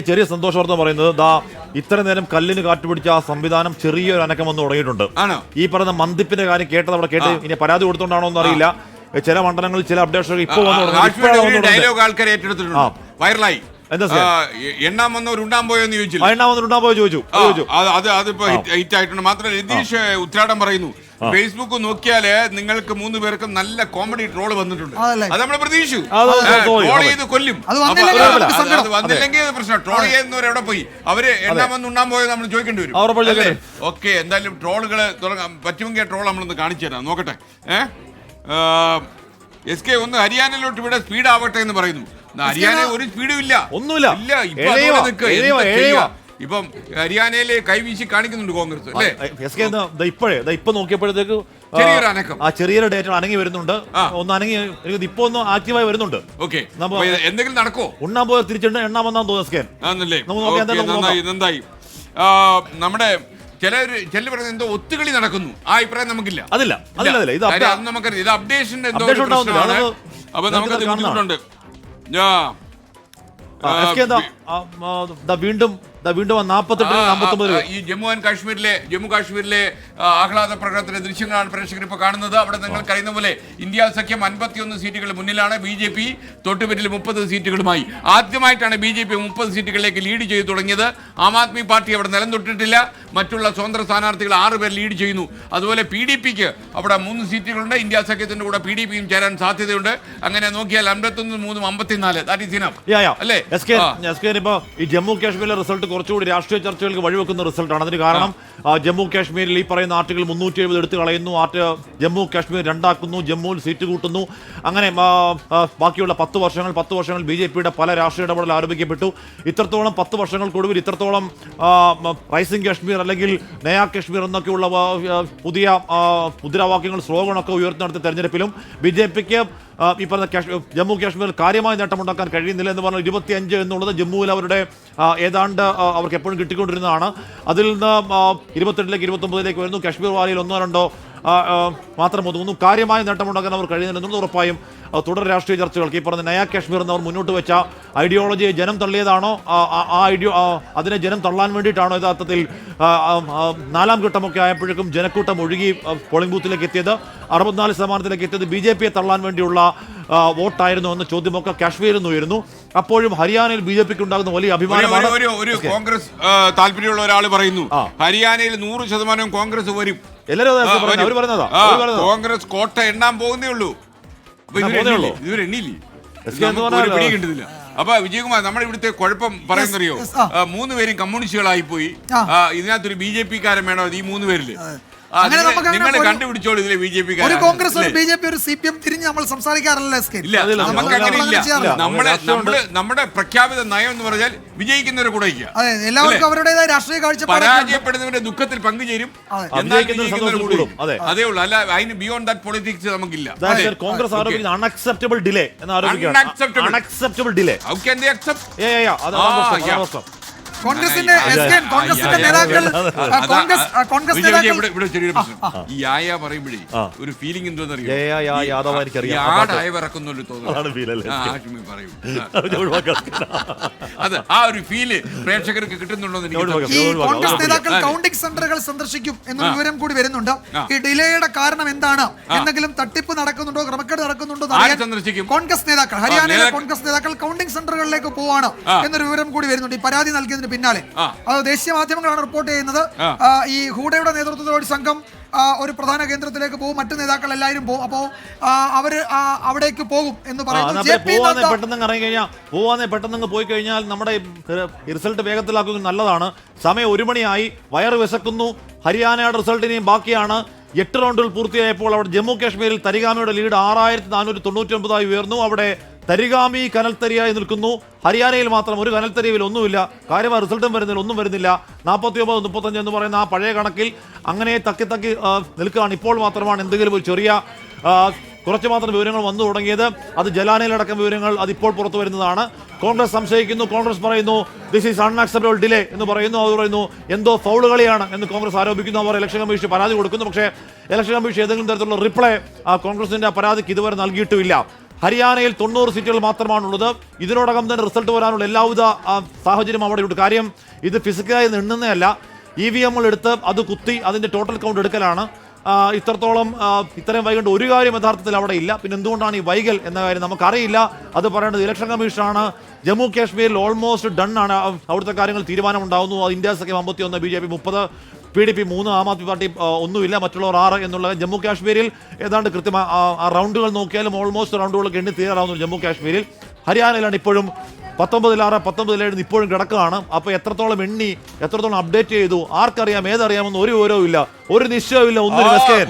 ചെറിയ സന്തോഷവാർത്ത പറയുന്നത് ദാ ഇത്ര നേരം കല്ലിന് കാറ്റുപിടിച്ച ആ സംവിധാനം ചെറിയൊരു അനക്കം വന്ന് തുടങ്ങിയിട്ടുണ്ട്. ആണോ? ഈ പറയുന്ന മന്ദിപ്പിന്റെ കാര്യം കേട്ടത് അവിടെ കേട്ട് ഇനി പരാതി കൊടുത്തോണ്ടാണോ എന്ന് അറിയില്ല. ചില മണ്ഡലങ്ങളിൽ ചില അപ്ഡേഷൻ ഇപ്പൊ. ഡയലോഗ് ആൾക്കാർ ഏറ്റെടുത്തിട്ടുണ്ട്. ആ. വൈറലായി. എണ്ണാൻ വന്നവർ ഉണ്ടാൻ പോയെന്ന് ചോദിച്ചില്ല. വന്നിട്ടുണ്ടാ പോയി ചോദിച്ചു. അത് അതിപ്പോ ഹിറ്റ് ആയിട്ടുണ്ട്. മാത്രമല്ല രതീഷ് ഉത്രാടം പറയുന്നു. ഫേസ്ബുക്ക് നോക്കിയാൽ നിങ്ങൾക്ക് മൂന്ന് പേർക്കും നല്ല കോമഡി ട്രോൾ വന്നിട്ടുണ്ട്? അത് നമ്മൾ പ്രതീക്ഷിച്ചു. ട്രോൾ. ചെയ്ത് കൊല്ലും. അത് വന്നില്ലെങ്കിൽ പ്രശ്നം. ട്രോൾ ചെയ്യുന്നവർ എവിടെ പോയി? അവർ എണ്ണാൻ വന്ന് ഉണ്ണാൻ പോയത് നമ്മൾ ചോദിക്കേണ്ടി വരും. ഓക്കെ എന്തായാലും ട്രോളുകൾ തുടങ്ങാം. പറ്റുമെങ്കിൽ ട്രോൾ നമ്മളൊന്ന് കാണിച്ചു തരാം. നോക്കട്ടെ. ഏഹ് എസ് കെ ഒന്ന് ഹരിയാനയിലോട്ട് ഇവിടെ സ്പീഡ് ആവട്ടെ എന്ന് പറയുന്നു. ഹരിയാന ഒരു സ്പീഡും ഇല്ല. ഒന്നുമില്ല. ഇല്ല ഇപ്പൊ നിൽക്കുക. ഇപ്പം ഹരിയാനയിലെ കൈവീശി കാണിക്കുന്നുണ്ട് കോൺഗ്രസ് അല്ലേ? ഇപ്പോഴേ ഇപ്പൊ നോക്കിയപ്പോഴത്തേക്ക് ചെറിയൊരു അനക്കം. ആ ചെറിയൊരു ഡേറ്റ അനങ്ങി വരുന്നുണ്ട്. ഒന്ന് അനങ്ങി എനിക്ക് ഇപ്പൊ ഒന്ന് ആക്റ്റീവായി വരുന്നുണ്ട്. ഓക്കെ. എന്തെങ്കിലും നടക്കോ ഉണ്ണാൻ പോയ തിരിച്ചുണ്ട് എണ്ണാമെന്നാന്ന് തോന്നുന്നു നമുക്ക് നന്നായി നമ്മുടെ ചില ചില പറയുന്നത് എന്തോ ഒത്തുകളി നടക്കുന്നു. ആ അഭിപ്രായം നമുക്കില്ല. അതില്ല അതില്ല ഇത് നമുക്കറിയാം. ഇത് അപ്ഡേഷന്റെ എന്തോ അപ്പൊ നമുക്കത്. ബുദ്ധിമുട്ടുണ്ട്. വീണ്ടും വീണ്ടും നാൽപ്പത്തെട്ട് നാൽപ്പത്തൊമ്പത് ഈ ജമ്മു ആൻഡ് കാശ്മീരിലെ ജമ്മു കാശ്മീരിലെ ആഹ്ലാദ പ്രകടനത്തിന്റെ ദൃശ്യങ്ങളാണ് പ്രേക്ഷകർ ഇപ്പോൾ കാണുന്നത്. അവിടെ നിങ്ങൾ കഴിയുന്ന പോലെ ഇന്ത്യ സഖ്യം അൻപത്തിയൊന്ന് സീറ്റുകൾ മുന്നിലാണ്. ബി ജെ പി തൊട്ടുപിറ്റിൽ മുപ്പത് സീറ്റുകളുമായി. ആദ്യമായിട്ടാണ് ബി ജെ പി മുപ്പത് സീറ്റുകളിലേക്ക് ലീഡ് ചെയ്തു തുടങ്ങിയത്. ആം ആദ്മി പാർട്ടി അവിടെ നിലം തൊട്ടിട്ടില്ല മറ്റുള്ള സ്വതന്ത്ര സ്ഥാനാർത്ഥികൾ ആറ് പേർ ലീഡ് ചെയ്യുന്നു. അതുപോലെ പി ഡി പിക്ക് അവിടെ മൂന്ന് സീറ്റുകളുണ്ട്. ഇന്ത്യ സഖ്യത്തിന്റെ കൂടെ പി ഡി പിയും ചേരാൻ സാധ്യതയുണ്ട്. അങ്ങനെ നോക്കിയാൽ അമ്പത്തൊന്ന് മൂന്നും അമ്പത്തിനാല്. That is enough. അല്ലേ? ഇപ്പോൾ ഈ ജമ്മു കാശ്മീരിലെ റിസൾട്ട് കുറച്ചുകൂടി രാഷ്ട്രീയ ചർച്ചകൾക്ക് വഴിവെക്കുന്ന റിസൾട്ടാണ്. അതിന് കാരണം ജമ്മു കാശ്മീരിൽ ഈ പറയുന്ന ആർട്ടിക്കിൾ മുന്നൂറ്റി എഴുപത് എടുത്തു കളയുന്നു. ആർട്ട് ജമ്മു കാശ്മീർ രണ്ടാക്കുന്നു ജമ്മുവിൽ സീറ്റ് കൂട്ടുന്നു. അങ്ങനെ ബാക്കിയുള്ള പത്ത് വർഷങ്ങൾ പത്ത് വർഷങ്ങൾ ബി ജെ പിയുടെ പല രാഷ്ട്രീയ ഇടപെടൽ ആരോപിക്കപ്പെട്ടു. ഇത്രത്തോളം പത്ത് വർഷങ്ങൾക്കൊടുവിൽ ഇത്രത്തോളം റൈസിംഗ് കാശ്മീർ അല്ലെങ്കിൽ നയാ കാശ്മീർ എന്നൊക്കെയുള്ള പുതിയ മുദ്രാവാക്യങ്ങൾ സ്ലോഗണൊക്കെ ഉയർത്തി നടത്തിയ തെരഞ്ഞെടുപ്പിലും ബി ജെ പിക്ക് ഈ പറഞ്ഞ കാശ് ജമ്മു കാശ്മീരിൽ കാര്യമായ നേട്ടമുണ്ടാക്കാൻ കഴിയുന്നില്ല എന്ന് പറഞ്ഞാൽ ഇരുപത്തിയഞ്ച് എന്നുള്ളത് ജമ്മുവിൽ അവരുടെ ഏതാണ്ട് അവർക്ക് എപ്പോഴും കിട്ടിക്കൊണ്ടിരുന്നതാണ്. അതിൽ നിന്ന് ഇരുപത്തെട്ടിലേക്ക് ഇരുപത്തൊമ്പതിലേക്ക് വരുന്നു. കാശ്മീർ വാലിയിൽ ഒന്നോ രണ്ടോ മാത്രം ഒതുങ്ങുന്നു കാര്യമായ നേട്ടമുണ്ടാക്കാൻ അവർ കഴിയുന്നില്ലെന്നുള്ളത് ഉറപ്പായും തുടർ രാഷ്ട്രീയ ചർച്ചകൾക്ക്. ഈ പറഞ്ഞ നയാ കാശ്മീർ എന്നവർ മുന്നോട്ട് വെച്ച ഐഡിയോളജിയെ ജനം തള്ളിയതാണോ? ആ, ഐഡിയോ അതിനെ ജനം തള്ളാൻ വേണ്ടിയിട്ടാണോ യഥാർത്ഥത്തിൽ നാലാം ഘട്ടമൊക്കെ ആയപ്പോഴേക്കും ജനക്കൂട്ടം ഒഴുകി പോളിംഗ് ബൂത്തിലേക്ക് എത്തിയത് അറുപത്തിനാല് ശതമാനത്തിലേക്ക് എത്തിയത് ബി ജെ പിയെ തള്ളാൻ വേണ്ടിയുള്ള വോട്ടായിരുന്നു എന്ന ചോദ്യമൊക്കെ കാശ്മീരിൽ നിന്ന് ഉയരുന്നു. അപ്പോഴും ഹരിയാനയിൽ ബി ജെ പിക്ക് ഉണ്ടാകുന്ന വലിയ അഭിമാനമാണ്. ഒരു-. കോൺഗ്രസ് താല്പര്യമുള്ള ഒരാൾ പറയുന്നു. ഹരിയാനയിൽ നൂറ് ശതമാനം കോൺഗ്രസ് വരും. അവർ പറയുന്നതാ കോൺഗ്രസ് കോട്ട എണ്ണാൻ പോകുന്നേ ഉള്ളൂ. എണ്ണിയില്ലേ? കിട്ടുന്നില്ല. അപ്പൊ വിജയകുമാർ നമ്മുടെ ഇവിടുത്തെ കുഴപ്പം പറയുന്നറിയോ? അറിയോ മൂന്ന് പേരും കമ്മ്യൂണിസ്റ്റുകളായി പോയി ഇതിനകത്തൊരു ബി ജെ പി കാരൻ വേണോ ഈ മൂന്ന് പേരിൽ. അങ്ങനെ നമുക്ക് അങ്ങനെ കണ്ടുപിടിച്ചോളൂ ഇതിലെ ബി ജെ പി ഒരു കോൺഗ്രസ് ഒരു ബി ജെ പി ഒരു സി പി എം തിരിഞ്ഞ് നമ്മൾ സംസാരിക്കാറില്ല എസ് കെ ഇല്ല നമുക്ക് അങ്ങനെ ഇല്ല നമ്മളെ. നമ്മുടെ നമ്മുടെ പ്രഖ്യാപിത നയം എന്ന് പറഞ്ഞാൽ വിജയിക്കുന്നവരെ കൂടെ ഇരിക്കുക അതെ എല്ലാവർക്കും അവരുടേതായ രാഷ്ട്രീയ കാഴ്ചപ്പാട് പരാജയപ്പെടുന്നവരുടെ ദുഃഖത്തിൽ പങ്കുചേരും അതെ. എന്നാൽ വിജയിക്കുന്നവർ വിജയിക്കുന്നവർ സന്തോഷം കൂടും കൂടും. അതെ. അതേ ഉള്ളൂ അല്ല അതിന് ബിയോണ്ട് ദാറ്റ് പൊളിറ്റിക്സ് നമുക്കില്ല അതെ. കോൺഗ്രസ് Okay. ആരോപിക്കുന്ന അൺഅക്സെപ്റ്റബിൾ ഡിലേ എന്ന് ആരോപിക്കുകയാണ് Unacceptable. Unacceptable delay How can they accept? അതാണ് ആ, പ്രശ്നം, yeah. പ്രശ്നം കോൺഗ്രസിന്റെ കോൺഗ്രസിന്റെ നേതാക്കൾ കോൺഗ്രസ് കോൺഗ്രസ് നേതാക്കൾ ഈ യായ പറയുമ്പോഴേ. ഒരു ഫീലിംഗ് അത് ആ ഒരു ഫീൽ പ്രേക്ഷകർക്ക് കിട്ടുന്നുണ്ടോ. കോൺഗ്രസ് നേതാക്കൾ കൗണ്ടിംഗ് സെന്ററുകൾ സന്ദർശിക്കും എന്ന വിവരം കൂടി വരുന്നുണ്ട് ഈ ഡിലേയുടെ കാരണം എന്താണ് എന്തെങ്കിലും തട്ടിപ്പ് നടക്കുന്നുണ്ടോ ക്രമക്കേട് നടക്കുന്നുണ്ടോ സന്ദർശിക്കും? കോൺഗ്രസ് നേതാക്കൾ ഹരിയാനയിലെ കോൺഗ്രസ് നേതാക്കൾ കൗണ്ടിംഗ് സെന്ററുകളിലേക്ക് പോവാണ് എന്നൊരു വിവരം കൂടി വരുന്നുണ്ട് ഈ പരാതി നൽകിയതിന് പിന്നാലെ. ആ. അത് ദേശീയ മാധ്യമങ്ങളാണ് റിപ്പോർട്ട് ചെയ്യുന്നത്. ഈ ഹൂഡയുടെ നേതൃത്വത്തിലൊരു സംഘം ഒരു പ്രധാന കേന്ദ്രത്തിലേക്ക് പോകും മറ്റു നേതാക്കൾ എല്ലാവരും പോകും. അപ്പോ അവർ അവിടേക്ക് പോകും എന്ന് പറയുന്നത് പെട്ടെന്ന് ഇറങ്ങി കഴിഞ്ഞാൽ പോവാന്നെ പെട്ടെന്ന് പോയി കഴിഞ്ഞാൽ നമ്മുടെ റിസൾട്ട് വേഗത്തിലാക്കുക നല്ലതാണ്. സമയം ഒരു മണിയായി. വയറ് വിശക്കുന്നു. ഹരിയാനയുടെ റിസൾട്ട് ഇനിയും ബാക്കിയാണ്. എട്ട് റൗണ്ടുകൾ പൂർത്തിയായപ്പോൾ അവിടെ ജമ്മു കാശ്മീരിൽ തരികാമയുടെ ലീഡ് ആറായിരത്തി നാനൂറ്റി തൊണ്ണൂറ്റി ഒമ്പതായി ഉയർന്നു. അവിടെ തരിഗാമി കനൽത്തരിയായി നിൽക്കുന്നു. ഹരിയാനയിൽ മാത്രം ഒരു കനൽത്തരിയിൽ ഒന്നുമില്ല. കാര്യമായ റിസൾട്ടും വരുന്നില്ല ഒന്നും വരുന്നില്ല. നാൽപ്പത്തി ഒമ്പത് മുപ്പത്തഞ്ച് എന്ന് പറയുന്ന ആ പഴയ കണക്കിൽ അങ്ങനെ തക്കി തക്കി നിൽക്കുകയാണ്. ഇപ്പോൾ മാത്രമാണ് എന്തെങ്കിലും ഒരു ചെറിയ കുറച്ച് മാത്രം വിവരങ്ങൾ വന്നു തുടങ്ങിയത്. അത് ജലാനയിലടക്കം വിവരങ്ങൾ അതിപ്പോൾ പുറത്തു വരുന്നതാണ്. കോൺഗ്രസ് സംശയിക്കുന്നു. കോൺഗ്രസ് പറയുന്നു ദിസ് ഈസ് അൺആക്സെപ്റ്റബിൾ ഡിലേ എന്ന് പറയുന്നു. അവർ പറയുന്നു എന്തോ ഫൗൾ കളിയാണ് എന്ന് കോൺഗ്രസ് ആരോപിക്കുന്നു. അവർ ഇലക്ഷൻ കമ്മീഷൻ പരാതി കൊടുക്കുന്നു. പക്ഷേ ഇലക്ഷൻ കമ്മീഷൻ ഏതെങ്കിലും തരത്തിലുള്ള റിപ്ലൈ ആ പരാതിക്ക് ഇതുവരെ നൽകിയിട്ടുമില്ല. ഹരിയാനയിൽ തൊണ്ണൂറ് സീറ്റുകൾ മാത്രമാണുള്ളത്. ഇതിനോടകം തന്നെ റിസൾട്ട് വരാനുള്ള എല്ലാവിധ സാഹചര്യം അവിടെയുണ്ട്. കാര്യം ഇത് ഫിസിക്കലായി നിണ്ണുന്നതല്ല ഇ വി എമ്മുകൾ എടുത്ത് അത് കുത്തി അതിന്റെ ടോട്ടൽ കൗണ്ട് എടുക്കലാണ്. ഇത്രത്തോളം ഇത്രയും വൈകേണ്ട ഒരു കാര്യം യഥാർത്ഥത്തിൽ അവിടെ ഇല്ല. പിന്നെ എന്തുകൊണ്ടാണ് ഈ വൈകൽ എന്ന കാര്യം നമുക്കറിയില്ല. അത് പറയേണ്ടത് ഇലക്ഷൻ കമ്മീഷനാണ് ജമ്മു കാശ്മീരിൽ ഓൾമോസ്റ്റ് ഡൺ ആണ്. അവിടുത്തെ കാര്യങ്ങൾ തീരുമാനം അത് ഇന്ത്യ സഖ്യം അമ്പത്തി ഒന്ന് ബി ജെ പി മുപ്പത്. പി ഡി പി മൂന്ന് ആം ആദ്മി പാർട്ടി ഒന്നുമില്ല മറ്റുള്ളവർ ആറ് എന്നുള്ള ജമ്മു കാശ്മീരിൽ ഏതാണ്ട് കൃത്യമായി ആ റൗണ്ടുകൾ നോക്കിയാലും ഓൾമോസ്റ്റ് റൗണ്ടുകൾക്ക് എണ്ണി തീരാറാവുന്നു ജമ്മു കാശ്മീരിൽ. ഹരിയാനയിലാണ് ഇപ്പോഴും പത്തൊമ്പതിലാറ് പത്തൊമ്പതിലേഴ് ഇപ്പോഴും കിടക്കുകയാണ്. അപ്പോൾ എത്രത്തോളം എണ്ണി എത്രത്തോളം അപ്ഡേറ്റ് ചെയ്തു ആർക്കറിയാം ഏതറിയാമെന്ന് ഒരു ഓരോ ഇല്ല. ഒരു നിശ്ചയമില്ല ഒന്നും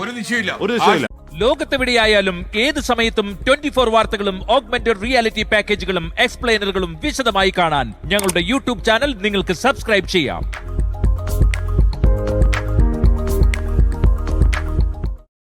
ഒരു നിശ്ചയമില്ല ഒരു നിശ്ചയമില്ല ലോകത്തെവിടെയായാലും ഏത് സമയത്തും ട്വന്റി ഫോർ വാർത്തകളും ഓഗ്മെന്റഡ് റിയാലിറ്റി പാക്കേജുകളും എക്സ്പ്ലെയിനറുകളും വിശദമായി കാണാൻ ഞങ്ങളുടെ യൂട്യൂബ് ചാനൽ നിങ്ങൾക്ക് സബ്സ്ക്രൈബ് ചെയ്യാം.